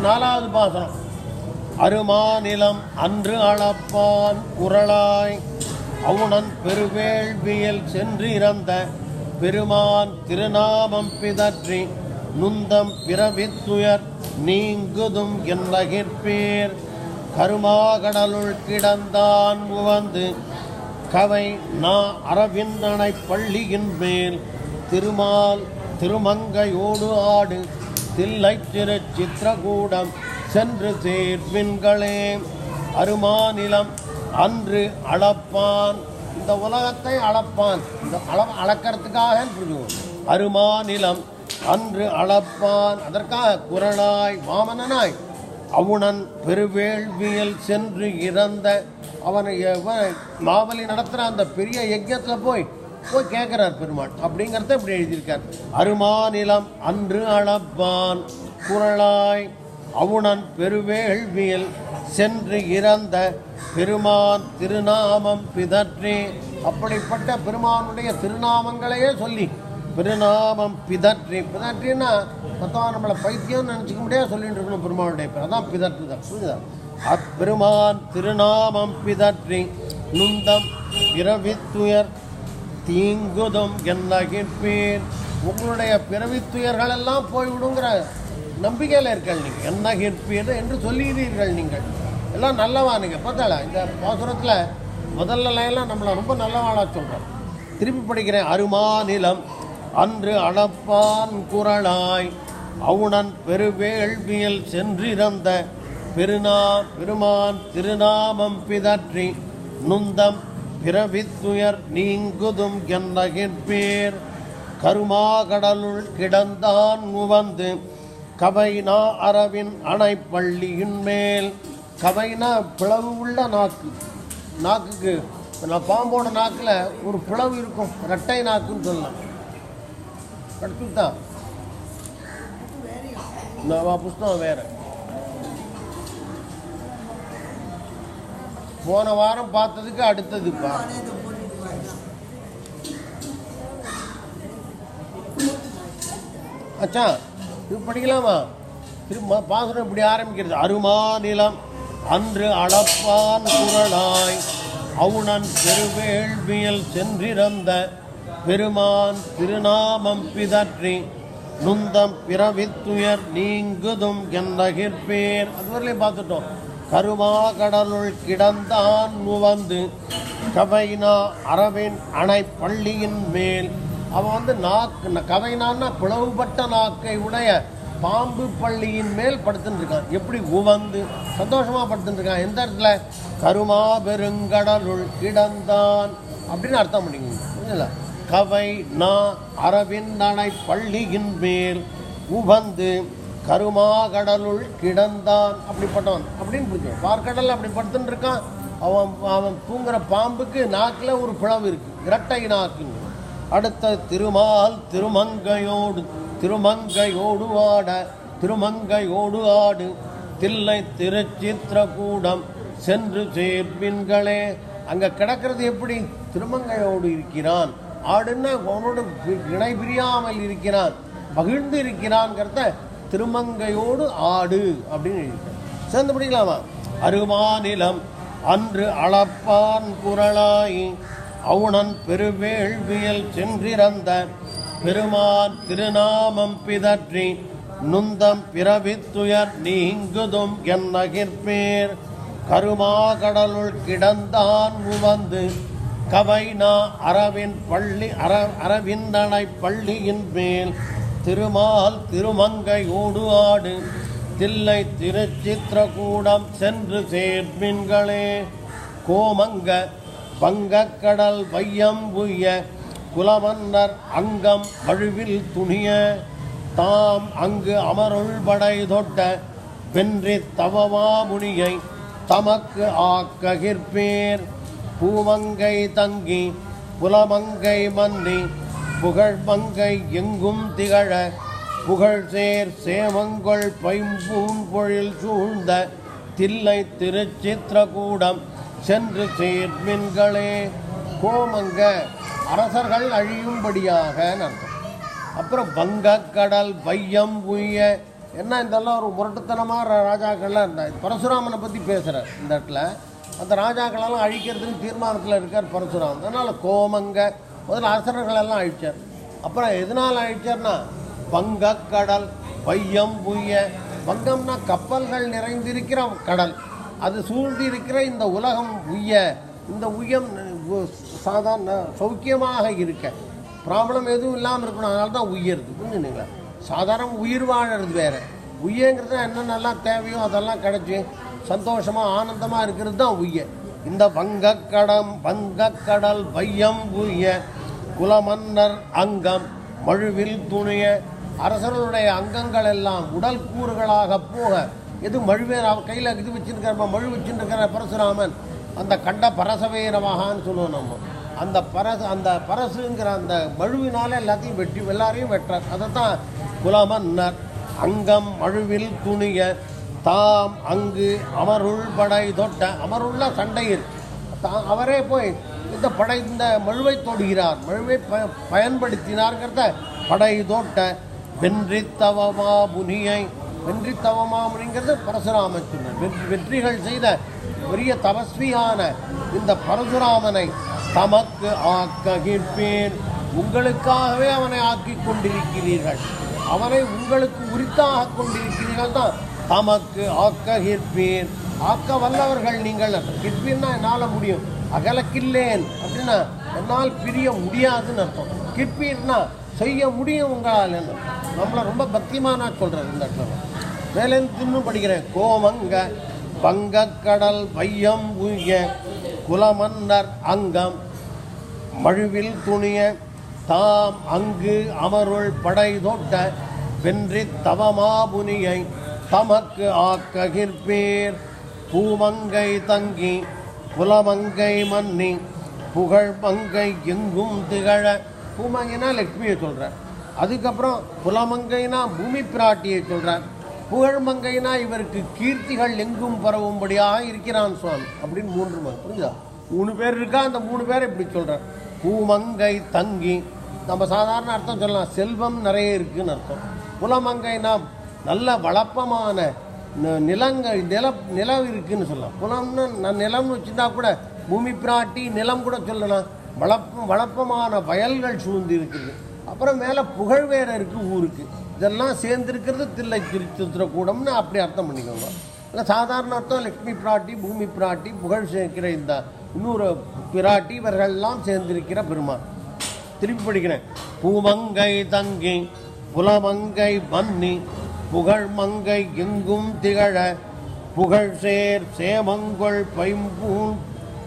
நாலாவது பாசனம். அருமாநிலம் அன்று அளப்பான் குரலாய் அவுணன் பெருவேள்வியல் சென்று இறந்த பெருமான் திருநாமம் பிதற்றி நுந்தம் பிறவித்துயர் நீங்குதும் என்னகிற்பேர் கருமாகடலுள் கிடந்தான் உவந்து கவை நா அரவிந்தனை பள்ளியின் மேல் திருமால் திருமங்கையோடு ஆடு தில்லை திரு சித்திரகூடம் சென்று சேர்வின்களே. அருமாநிலம் அன்று அளப்பான். இந்த உலகத்தை அளப்பான். இந்த அள அளக்கிறதுக்காக அருமாநிலம் அன்று அளப்பான். அதற்காக குரலாய் வாமனனாய் அவுணன் பெருவேள்வியில் சென்று இறந்த அவனை மாவலி நடத்துகிற அந்த பெரிய யஜ்யத்தில் போய் போய் கேட்குறார் பெருமாள். அப்படிங்கிறத இப்படி எழுதியிருக்கார். அருமாநிலம் அன்று அளப்பான் குரலாய் அவுணன் பெருவேள்வியல் சென்று இறந்த பெருமான் திருநாமம் பிதற்றி. அப்படிப்பட்ட பெருமானுடைய திருநாமங்களையே சொல்லி பெருநாமம் பிதற்றி. பிதற்றின்னா மொத்தமாக நம்மளை பைத்தியம்னு நினச்சிக்க முடியாது சொல்லிட்டு இருக்கணும் பெருமானுடைய பேர். அதான் பிதற்றுதல் புரியுதா அப்பெருமான் திருநாமம் பிதற்றி. நுந்தம் பிறவித்துயர் தீங்குதும் என்னகிற்பேன் உங்களுடைய பிறவித்துயர்கள் எல்லாம் போய்விடுங்கிற நம்பிக்கையில் இருக்கள் நீங்கள் என்னகிற்பீர் என்று சொல்லுகிறீர்கள் நீங்கள். எல்லாம் நல்லவா நீங்கள் பார்த்தாளா? இந்த பாசுரத்தில் முதல்ல லைன்லாம் நம்மளை ரொம்ப நல்லவாளா சொல்கிறோம் திருப்பி படிக்கிறேன். அருமாநிலம் அன்று அளப்பான் குரலாய் அவுணன் பெருவேள்வியில் சென்றிருந்த பெருநா பெருமான் திருநாமம் பிதற்றி நுந்தம் பிறவித்துயர் நீங்குதும் என்னகிற்பேர் கருமாகடலுள் கிடந்தான் உவந்து கவைனா அரவின் அணைப்பள்ளியின் மேல். கவைனா பிளவு உள்ள நாக்கு நாக்குக்கு நான் பாம்போட நாக்கில் ஒரு பிளவு இருக்கும் ரெட்டை நாக்குன்னு சொல்லலாம். படிச்சுட்டான் நான் புஸ்தகம் வேறு. போன வாரம் பார்த்ததுக்கு அடுத்ததுப்பா. அச்சா இது படிக்கலாமா? திரும்ப பாசுரம் இப்படி ஆரம்பிக்கிறது. அருமா நிலம் அன்று அளப்பான் குரலாய் அவுணன் பெருவேள்வியல் சென்றிருந்த பெருமான் திருநாமம் பிதற்றி நுந்தம் பிறவித்துயர் நீங்குதும் என்ற கிற்பேர் அதுவரையிலையும் பார்த்துட்டோம். கருமா கடலுள் கிடந்தான் உவந்து கவைனா அரவின் அணை பள்ளியின் மேல். அவன் வந்து நாக்கு கவைனான்னா பிளவுபட்ட நாக்கை உடைய பாம்பு பள்ளியின் மேல் படுத்துட்டுருக்கான் எப்படி உவந்து? சந்தோஷமாக படுத்துட்டுருக்கான் எந்த இடத்துல? கருமா பெருங்கடலுள் கிடந்தான். அப்படின்னு அர்த்தம் பண்ணிக்கோங்க. புரிஞ்சல கவை நா அரவிந்தனை பள்ளியின் மேல் உவந்து. கருமாகடலுள் கிடந்தான். அப்படிப்பட்டவன். அப்படின்னு புரிஞ்சு பார்க்கடல் அப்படி படுத்துட்டு இருக்கான். அவன் அவன் தூங்குற பாம்புக்கு நாக்கில் ஒரு பிளவு இருக்கு. இரட்டை நாக்குன்னு அடுத்த திருமால் திருமங்கையோடு திருமங்கையோடு ஆட திருமங்கையோடு ஆடு. தில்லை திருச்சித்திரகூடம் சென்று சேர்ப்பின்களே. அங்கே கிடக்கிறது எப்படி? திருமங்கையோடு இருக்கிறான். ஆடுன்னா அவனோட இணை பிரியாமல் இருக்கிறான். மகிழ்ந்து இருக்கிறான்ங்கிறத திருமங்கையோடு ஆடு அப்படின்னு எழுதியிருக்கான் சேர்ந்து பிடிக்கலாமா அருமாநிலம் அன்று அளப்பான் குரலாய் அவுணன் பெருவேள்வியல் சென்றிறந்த பெருமான் திருநாமம் பிதற்றி நுந்தம் பிறவித்துயர் நீங்குதும் என்னகிற்பேர் கருமாகடலுள் கிடந்தான் உவந்து கவைனா அரவின் பள்ளி அர அரவிந்தனை பள்ளியின் மேல் திருமால் திருமங்கையோடு ஆடு தில்லை திருச்சித்திரகூடம் சென்று சேர்மின்களே. கோமங்க வங்கக்கடல் வையம் புய்ய குலமன்னர் அங்கம் வழுவில் துணிய தாம் அங்கு அமருள் படை தொட்ட வென்றி தவமாமுனியை தமக்கு ஆக்ககிற்பேர். பூமங்கை தங்கி புலமங்கை மன்னி புகழ் மங்கை எங்கும் திகழ புகழ் சேர் சேமங்கொள் பைம்பூன்பொழில் சூழ்ந்த தில்லை திருச்சித்திரகூடம் சென்று சேர்மின்களே கோமங்க அரசர்கள் அழியும்படியாக அர்த்தம் அப்புறம் வங்கக்கடல் வையம் உய்ய என்ன இதெல்லாம் ஒரு முரட்டுத்தனமாக ராஜாக்கள்லாம் இருந்தார் பரசுராமனை பற்றி பேசுகிறார் இந்த இடத்துல. அந்த ராஜாக்களெல்லாம் அழிக்கிறதுக்கு தீர்மானத்தில் இருக்கார் பரசுராமன். அதனால் கோமங்க முதல்ல அரசர்களெல்லாம் அழிச்சார் அப்புறம் எதனால் அழிச்சார்னா வங்கக்கடல் வையம் புய்ய வங்கம்னா கப்பல்கள் நிறைந்திருக்கிற கடல். அது சூழ்ந்து இருக்கிற இந்த உலகம் உய்ய இந்த உயம் சாதாரண சௌக்கியமாக இருக்க. ப்ராப்ளம் எதுவும் இல்லாமல் இருக்கணும் அதனால தான் உயருது புரிஞ்சுங்களா சாதாரண உயிர் வாழறது வேறு. உய்யங்கிறது என்னென்னலாம் தேவையோ அதெல்லாம் கிடச்சி சந்தோஷமாக ஆனந்தமாக இருக்கிறது தான் உய்ய இந்த வங்கக்கடம் வங்கக்கடல் வையம் உய்ய குலமன்னர் அங்கம் மழுவில் துணிய அரசர்களுடைய அங்கங்கள் எல்லாம் உடல் கூறுகளாக போக எது மழுவேர் கையில் இது வச்சுருக்கிற மழு வச்சுருக்கிற பரசுராமன் அந்த கண்ட பரசவேரமகான்னு சொல்லுவோம் நம்ம. அந்த பரசு அந்த பரசுங்கிற அந்த மழுவினால எல்லாத்தையும் வெட்டி எல்லாரையும் வெட்டுறார். அதை தான் குலமன்னர் அங்கம் மழுவில் துணிய தாம் அங்கு அமருள் படை தொட்ட அமருள்ள சண்டையில். தா- அவரே போய் இந்த படை இந்த மழுவை தொடுகிறார். மழுவை ப பயன்படுத்தினார்கிறத படை தோட்ட வென்றித்தவமா முனியை வென்றித்தவமா முனிங்கிறது பரசுராமன் சொன்னார். வெற்றி வெற்றிகள் செய்த பெரிய தபஸ்வியான இந்த பரசுராமனை தமக்கு ஆக்ககிப்பேன். உங்களுக்காகவே அவனை ஆக்கி கொண்டிருக்கிறீர்கள். அவனை உங்களுக்கு உரித்தாக கொண்டிருக்கிறீர்கள் தான் தமக்கு ஆக்க ஆக்ககிற்பேன் ஆக்க வல்லவர்கள் நீங்கள். கிற்பீர்னா என்னால் முடியும். அகலக்கில்லேன். அப்படின்னா என்னால் பிரிய முடியாதுன்னு அர்த்தம். கிற்பீர்னா செய்ய முடியும் உங்களால் என்ன நம்மளை ரொம்ப பக்திமானா சொல்கிறார் இந்த இடத்துல மேலேருந்து தின்னும் படிக்கிறேன் கோமங்க வங்கக்கடல் வையம் உய்ய குலமன்னர் அங்கம் மழுவில் துணிய தாம் அங்கு அமருள் படை தொட்ட வென்றி தவமாபுனியை தமக்கு ஆக்ககிற்பேர். பூமங்கை தங்கி புலமங்கை மன்னி புகழ் மங்கை எங்கும் திகழ. பூமங்கைனா லக்ஷ்மியை சொல்கிறார் அதுக்கப்புறம் புலமங்கைனா பூமி பிராட்டியை சொல்கிறார் புகழ்மங்கைனா இவருக்கு கீர்த்திகள் எங்கும் பரவும்படியாக இருக்கிறான் சுவாமி அப்படின்னு மூன்று ம- புரியுதா மூணு பேர் இருக்கா? அந்த மூணு பேரை இப்படி சொல்கிறார் பூமங்கை தங்கி நம்ம சாதாரண அர்த்தம் சொல்லலாம். செல்வம் நிறைய இருக்குன்னு அர்த்தம். புலமங்கைனா நல்ல வளப்பமான ந- நிலங்கள் நில நிலம் இருக்குன்னு சொல்லலாம். புலம்னு நான் நிலம்னு வச்சுருந்தா கூட பூமி பிராட்டி நிலம் கூட சொல்லலாம். வளப்பம் வளப்பமான வயல்கள் சூழ்ந்து இருக்குது. அப்புறம் மேலே புகழ் வேற ஊருக்கு. இதெல்லாம் சேர்ந்துருக்கிறது தில்லை திருச்சித்திரக்கூடம்னு அப்படி அர்த்தம் பண்ணிக்கோங்க. இல்லை சாதாரண அர்த்தம் லக்ஷ்மி பிராட்டி பூமி பிராட்டி புகழ் சேர்க்கிற இந்த இன்னொரு பிராட்டி இவர்கள்லாம் சேர்ந்திருக்கிற பெருமாள். திருப்பி படிக்கிறேன். பூமங்கை தங்கி புலமங்கை பன்னி புகழ் மங்கை எங்கும் திகழ புகழ் சேர் சேமங்கொள் பைம்பூம்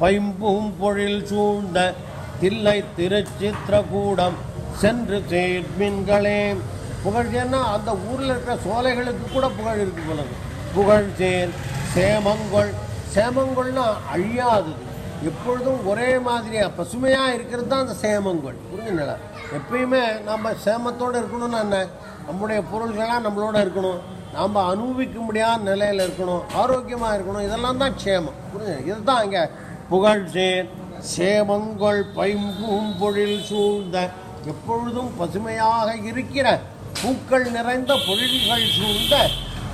பைம்பூம் பொழில் சூழ்ந்த தில்லை திருச்சித்திரகூடம் சென்று சேர்மின்களே புகழ் சேர்னா அந்த ஊரில் இருக்கிற சோலைகளுக்கு கூட புகழ் இருக்கு போலது. புகழ் சேர் சேமங்கொள் சேமங்கொள்னா அழியாதது. எப்பொழுதும் ஒரே மாதிரியாக பசுமையாக இருக்கிறது தான் அந்த சேமங்கள். புரிஞ்சுங்களா எப்பயுமே நம்ம சேமத்தோடு இருக்கணும்னா என்ன? நம்முடைய பொருள்களாக நம்மளோட இருக்கணும். நாம் அனுபவிக்க முடியாத நிலையில் இருக்கணும். ஆரோக்கியமாக இருக்கணும். இதெல்லாம் தான் சேமம். புரிஞ்சு இதுதான் இங்கே புகழ் சேர் சேமங்கொள் பொழில் சூழ்ந்த எப்பொழுதும் பசுமையாக இருக்கிற பூக்கள் நிறைந்த பொழில்கள் சூழ்ந்த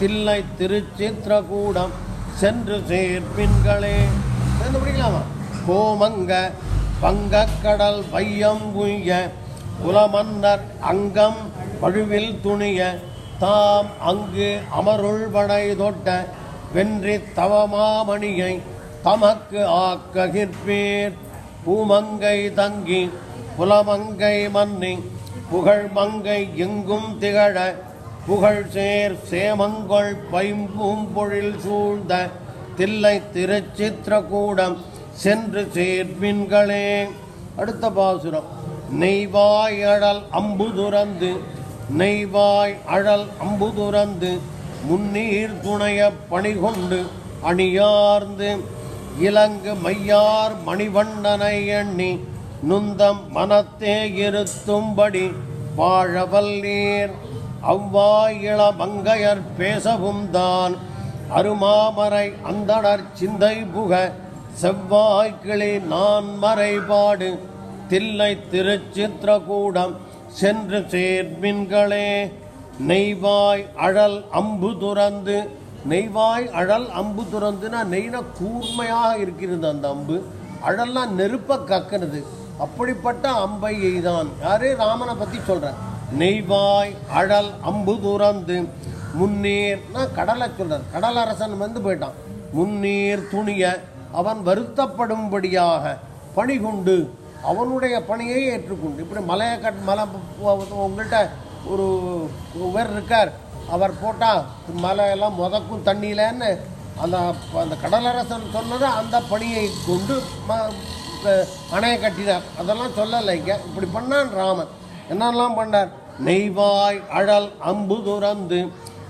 தில்லை திருச்சித்திரகூடம் சென்று சேர்ப்பின்களே சேர்ந்து பிடிக்கலாமா கோமங்க பங்கக்கடல் வையம் குய்ய குலமன்னர் அங்கம் பழுவில் துணிய தாம் அங்கு அமருள் படை தொட்ட வென்றி தவமாமணியை தமக்கு ஆக்ககிற்பேர். பூமங்கை தங்கி புலமங்கை மன்னி புகழ் மங்கை எங்கும் திகழ புகழ் சேர் சேமங்கொள் பைம்பூம் பொழில் சூழ்ந்த தில்லை திருச்சித்திரகூடம் சென்று சேர்மின்களே. அடுத்த பாசுரம். நெய்வாய் அழல் அம்பு துறந்து நெய்வாய் அழல் அம்பு துறந்து முன்னீர் துணைய பணிகொண்டு அணியார்ந்து இலங்கு மையார் மணிவண்ணனை எண்ணி நுந்தம் மனத்தே இருத்தும்படி வாழவல்லீர் அவ்வாயிள மங்கையர் பேசவும் தான் அருமாமரை அந்தனர் சிந்தை புக செவ்வாய்க்கிளி நான் மறைபாடு தில்லை திருச்சித்திரகூடம் சென்று சேர்மின்களே. நெய்வாய் அழல் அம்பு துறந்து நெய்வாய் அழல் அம்பு துறந்துனா நெய்ன கூர்மையாக இருக்கிறது அந்த அம்பு. அழல்லாம் நெருப்ப கக்குறது அப்படிப்பட்ட அம்பை எய்தான். யாரே? ராமனை பற்றி சொல்கிறார் நெய்வாய் அழல் அம்பு துறந்து முன்னீர்னா கடலை சொல்கிறார் கடலரசன் வந்து போயிட்டான். முன்னீர் துணிய அவன் வருத்தப்படும்படியாக பணி கொண்டு அவனுடைய பணியை ஏற்றுக்கொண்டு இப்படி மலையை கட் மலை உங்கள்கிட்ட ஒரு உவர் இருக்கார் அவர் போட்டால் மலையெல்லாம் முதக்கும் தண்ணியிலன்னு அந்த அந்த கடலரசன் சொன்னது அந்த பணியை கொண்டு ம அணையை கட்டினார். அதெல்லாம் சொல்லலை இப்படி பண்ணான் ராமன். என்னெல்லாம் பண்ணார்? நெய்வாய் அழல் அம்பு துறந்து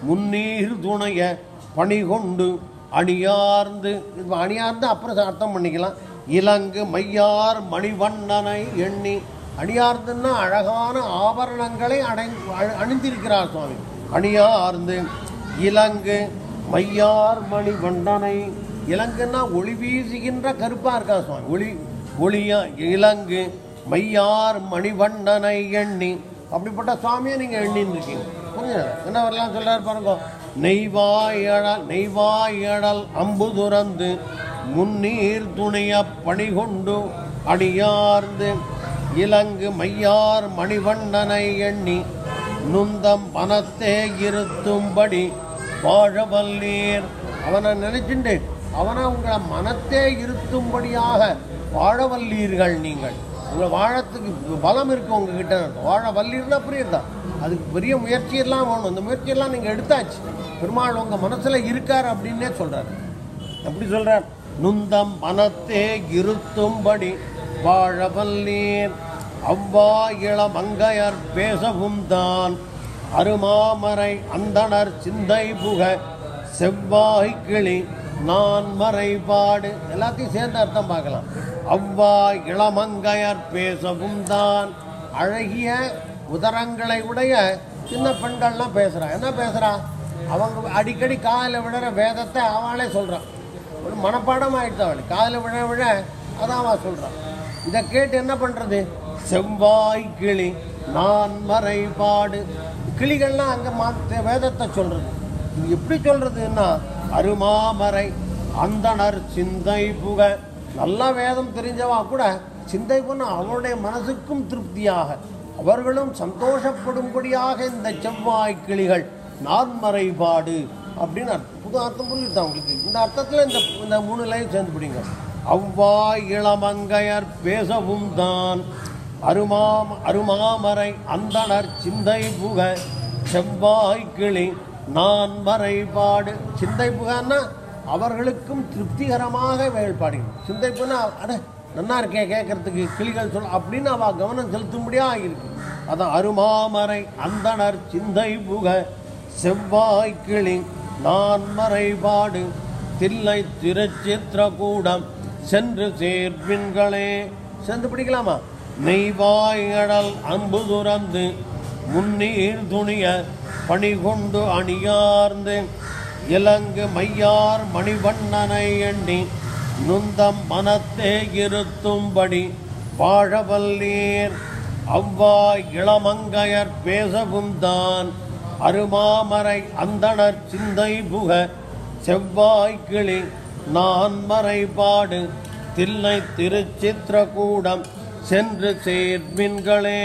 முன்னீர் துணைய பணி கொண்டு அணியார்ந்து இப்போ அணியார்ந்து அப்புறம் அர்த்தம் பண்ணிக்கலாம். இலங்கு மையார் மணிவண்ணனை எண்ணி அணியார்ந்துன்னா அழகான ஆபரணங்களை அடை அ- அணிந்திருக்கிறார் சுவாமி. அணியார்ந்து இலங்கு மையார் மணிவண்ணனை இலங்குன்னா ஒளி வீசுகின்ற கருப்பாக இருக்கா சுவாமி. ஒளி ஒளியா இலங்கு மையார் மணிவண்ணனை எண்ணி அப்படிப்பட்ட சுவாமியை நீங்கள் எண்ணின்னு இருக்கீங்க. புரியுதா? என்ன வரலாம் சொல்லார் பாருங்க. நெய்வாயழல் நெய்வாயழல் அம்பு துறந்து முன்னீர் துணைய பணி கொண்டு அடியார்ந்து இலங்கு மையார் மணிவண்ணனை எண்ணி நுந்தம் மனத்தே இருத்தும்படி வாழவல்லீர். அவனை நினைச்சுண்டு அவனை உங்களை மனத்தே இருத்தும்படியாக வாழவல்லீர்கள் நீங்கள். உங்களை வாழத்துக்கு பலம் இருக்கு உங்ககிட்ட. வாழ வல்லீர்னா புரியுதா? அதுக்கு பெரிய முயற்சியெல்லாம் வேணும். அந்த முயற்சியெல்லாம் நீங்கள் எடுத்தாச்சு. பெருமாள் உங்கள் மனசில் இருக்கார் அப்படின்னே சொல்கிறார் எப்படி சொல்கிறார் நுந்தம் மனத்தே இருத்தும்படி வாழவல்லீர் அவ்வா இளமங்கையர் பேசவும் தான். அருமாமரை அந்தணர் சிந்தை புக செவ்வாய் கிளி நான் மறைபாடு எல்லாத்தையும் சேர்ந்து அர்த்தம் பார்க்கலாம். அவ்வா இளமங்கையர் பேசவும் தான். அழகிய உதரங்களை உடைய சின்ன பெண்கள்லாம் பேசுகிறா என்ன பேசுகிறா அவங்க அடிக்கடி காதில் விடுற வேதத்தை அவளே சொல்கிறான் ஒரு மனப்பாடம் ஆயிடுச்சு அவள் காதில் விழ விழ அதான் அவன் சொல்கிறான் இதை கேட்டு என்ன பண்ணுறது செவ்வாய் கிளி நான் மறைபாடு. கிளிகள்லாம் அங்கே மாத்த வேதத்தை சொல்கிறது இது எப்படி சொல்கிறதுன்னா அருமாமறை அந்தணர் சிந்தை புக நல்லா வேதம் தெரிஞ்சவா கூட சிந்தை பண்ண அவருடைய மனசுக்கும் திருப்தியாக. அவர்களும் சந்தோஷப்படும்படியாக இந்த செவ்வாய் கிளிகள் நான்மறைபாடு அப்படின்னு அர்த்தம். புது அர்த்தம் புரியுதா உங்களுக்கு? இந்த அர்த்தத்தில் இந்த இந்த மூணு லைன் சேர்ந்து பிடிங்க. அவ்வா இளமங்கையர் பேசவும் தான். அருமாம் அருமாமரை அந்தணர் சிந்தை புக செவ்வாய் கிளி நான் மறைபாடு சிந்தை புகன்னா அவர்களுக்கும் திருப்திகரமாக வேள்பாடுகள் சிந்தை புனா அட நன்னா இருக்கே கேட்கறதுக்கு கிளிகள் சொல் அப்படின்னு அவ கவனம் செலுத்தும்படியாக இருக்கு அதான் அருமாமரை அந்தணர் சிந்தை புக செவ்வாய்க்கிளி நான் மறைபாடு தில்லை திருச்சித்திரகூடம் சென்று சேர்பின்களே சென்று பிடிக்கலாமா? நெய்வாய்கடல் அன்பு துறந்து முன்னீர் துணிய பணி கொண்டு அணியார்ந்து இலங்கு மையார் மணிவண்ணனை எண்ணி நுந்தம் மனத்தே இருத்தும்படி வாழவல்லீர். அவ்வாய் இளமங்கையர் பேசவும் தான் அருமாமரை அந்தணர் சிந்தை புக செவ்வாய்க்கிளி நான் மறைபாடு தில்லை திருச்சித்திரகூடம் சென்று சேர்மின்களே.